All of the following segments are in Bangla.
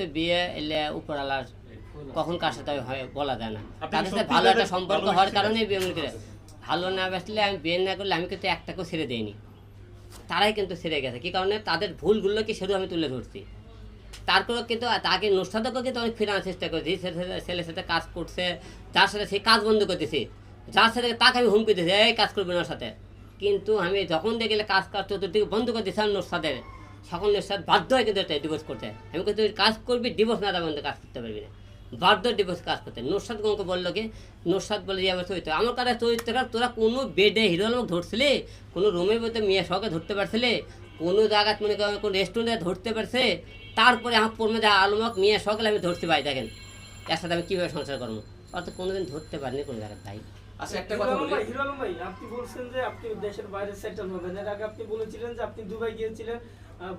তো বিয়ে এলে উপরালার কখন কার সাথে হয় বলা যায় না। তাদের সাথে ভালো একটা সম্পর্ক হওয়ার কারণেই বিয়ে মনে করে ভালো না বাসলে আমি বিয়ে না করলে আমি কিন্তু একটাকেও ছেড়ে দেইনি। তারাই কিন্তু ছেড়ে গেছে। কি কারণে? তাদের ভুলগুলোকে শুধু আমি তুলে ধরছি। তারপরে কিন্তু তাকে নুসাদকে কিন্তু অনেক ফেরানোর চেষ্টা করেছি। ছেলের সাথে কাজ করছে যার সাথে সেই কাজ বন্ধ করতেছি। যার সাথে তাকে আমি হুমকি দিয়েছি এই কাজ করবি না ওর সাথে কিন্তু আমি যখন দেখলে কাজ কাজ চতুর্দিকে বন্ধ করে দিয়েছিলাম নুসাদের সকল সাথে বাধ্য হয় কিন্তু ডিভোর্স করতে। আমি কিন্তু কাজ করবি ডিভোর্স না দেওয়া কাজ করতে পারবি না। বাধ্য ডিভোর্স কাজ করতে। নুসাদ গঙ্কে বলল কি নুসাদ বলে যে আমার চরিত্র আমার কাছে চরিত্রটা তোরা কোনো বেডে হিরো লোক ধরছিলি? কোনো রুমের মধ্যে মেয়ে সহকে ধরতে পারছিলি? কোনো জায়গায় মনে করেন কোনো রেস্টুরেন্টে ধরতে পারছে তারপরে আমার পড়মে যা আলমক মেয়ে সকলে আমি ধরতে পাই দেখেন। এর সাথে আমি কীভাবে সংসার করব? অত কোনোদিন ধরতে পারিনি কোনো জায়গায় তাই আচ্ছা একটা কথা বলি। হিরো আলম ভাই আপনি বলছেন যে আপনি দেশের বাইরে সেটেল হবেন। এর আগে আপনি বলেছিলেন যে আপনি দুবাই গিয়েছিলেন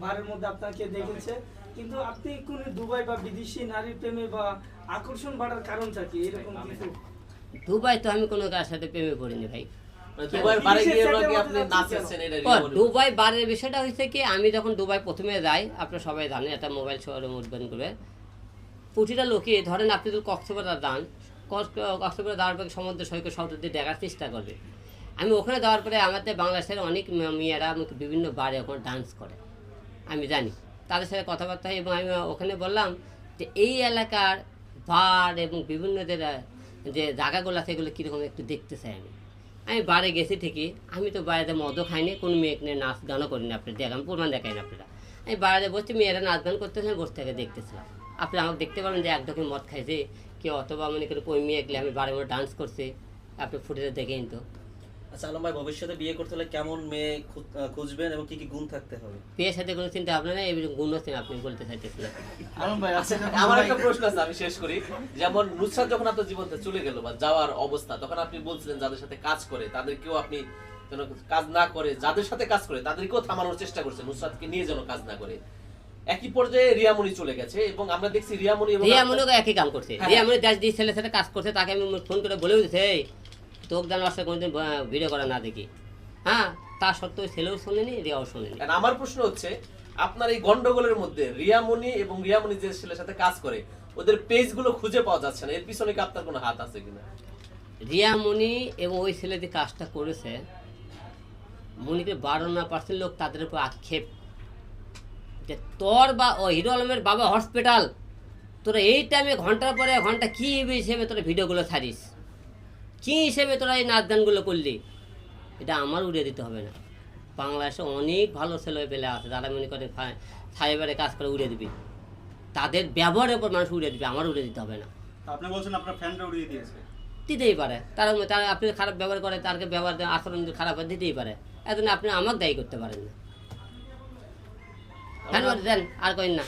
বারের মধ্যে আপনাকে দেখেছে। কিন্তু আপনি কোন দুবাই বা বিদেশি নারীর প্রেমে বা আকর্ষণ বাড়ার কারণটা কি? এরকম কিছু? দুবাই তো আমি কোনো কার সাথে প্রেমে পড়িনি ভাই। মানে। দুবাই বারের বিষয়টা হয়েছে কি আমি যখন দুবাই প্রথমে যাই আপনারা সবাই জানেন একটা মোবাইল শোরুম উদ্বোধন করে প্রতিটা লোকে ধরেন আপনি যদি কক্সবাজার যান কক্স- করে যাওয়ার পরে সমুদ্র সৈকত শব্দ দিয়ে দেখার চেষ্টা করবে। আমি ওখানে যাওয়ার পরে আমাদের বাংলাদেশের অনেক মেয়েরা আমাকে বিভিন্ন বারে ওখানে ডান্স করে। আমি জানি। তাদের সাথে কথাবার্তা হয় এবং আমি ওখানে বললাম যে, এই এলাকার বার এবং বিভিন্ন যে যে জায়গাগুলো আছে, এগুলো কীরকম একটু দেখতে চাই আমি। আমি বারে গেছি ঠিকই। আমি তো বাইরে মদও খাইনি কোনো মেয়েকে নিয়ে নাচ গানও করিনি আপনি দেখ আমি প্রমাণ দেখাই না আপনারা। আমি বাইরে বসছি, মেয়েরা নাচ গান করতেছিলাম বসে থেকে দেখতেছিলাম। আপনি আমাকে দেখতে পাবেন যে, এক মদ খাইছে। কেউ অথবা মনে করে ওই মেয়ে গেলে আমি বারে মধ্যে ডান্স করছে আপনি ফুটেজে দেখেন তো আচ্ছা আলম ভাই ভবিষ্যতে বিয়ে করতে হলে কেমন মেয়ে খুঁজবেন এবং কি কি গুণ থাকতে হবে? বিয়ের সাথে কোনো চিন্তা ভাবনা নেই এই গুণ আপনি বলতে চাইতেছিলেন আলম ভাই আচ্ছা, আচ্ছা আমার একটা প্রশ্ন আছে আমি শেষ করি। যেমন নুসরাত যখন আপনার জীবন থেকে চলে গেল বা যাওয়ার অবস্থা তখন আপনি বলছিলেন যাদের সাথে কাজ করে তাদেরকেও আপনি যেন কাজ না করে যাদের সাথে কাজ করে তাদেরকেও থামানোর চেষ্টা করছেন নুসরাতকে নিয়ে যেন কাজ না করে। একই পর্যায়ে রিয়ামণি চলে গেছে এবং আমরা দেখছি রিয়ামণি এবং রিয়া মনে একই কাম করছে। হ্যাঁ। রিয়া মনে দেশ দিয়ে ছেলের সাথে কাজ করছে তাকে আমি ফোন করে বলেও এই তোকে যেন আসলে কোনোদিন ভিডিও করা না দেখি। হ্যাঁ তা সত্ত্বেও ছেলেও শোনেনি রিয়াও শোনেনি। আমার প্রশ্ন হচ্ছে আপনার এই গন্ডগোলের মধ্যে রিয়ামণি এবং রিয়ামণি যে ছেলের সাথে কাজ করে ওদের পেজগুলো খুঁজে পাওয়া যাচ্ছে না এর পিছনে কি আপনার কোনো হাত আছে কিনা? রিয়া মণি এবং ওই ছেলে যে কাজটা করেছে মণিকে বারো না পার্সেন্ট লোক তাদের উপর আক্ষেপ যে তোর বা ও হিরো আলমের বাবা হসপিটাল তোরা এই টাইমে ঘণ্টার পরে ঘণ্টা কী হিসেবে তোরা ভিডিওগুলো ছাড়িস? কী হিসেবে তোরা এই নাচ গানগুলো করলি? এটা আমার উড়িয়ে দিতে হবে না। বাংলাদেশে অনেক ভালো ছেলে পেলে আছে যারা মনে করে সাইবারে কাজ করে উড়িয়ে দিবি। তাদের ব্যবহারের উপর মানুষ উড়িয়ে দিবে আমার উড়িয়ে দিতে হবে না। আপনি বলছেন আপনার ফ্যানরা উড়িয়ে দিয়েছে। দিতেই পারে। তার তার আপনি খারাপ ব্যবহার করে তারকে ব্যবহার আচরণ খারাপ হয় দিতেই পারে। এজন্য আপনি আমাকে দায়ী করতে পারেন না। হ্যাঁ আর কই না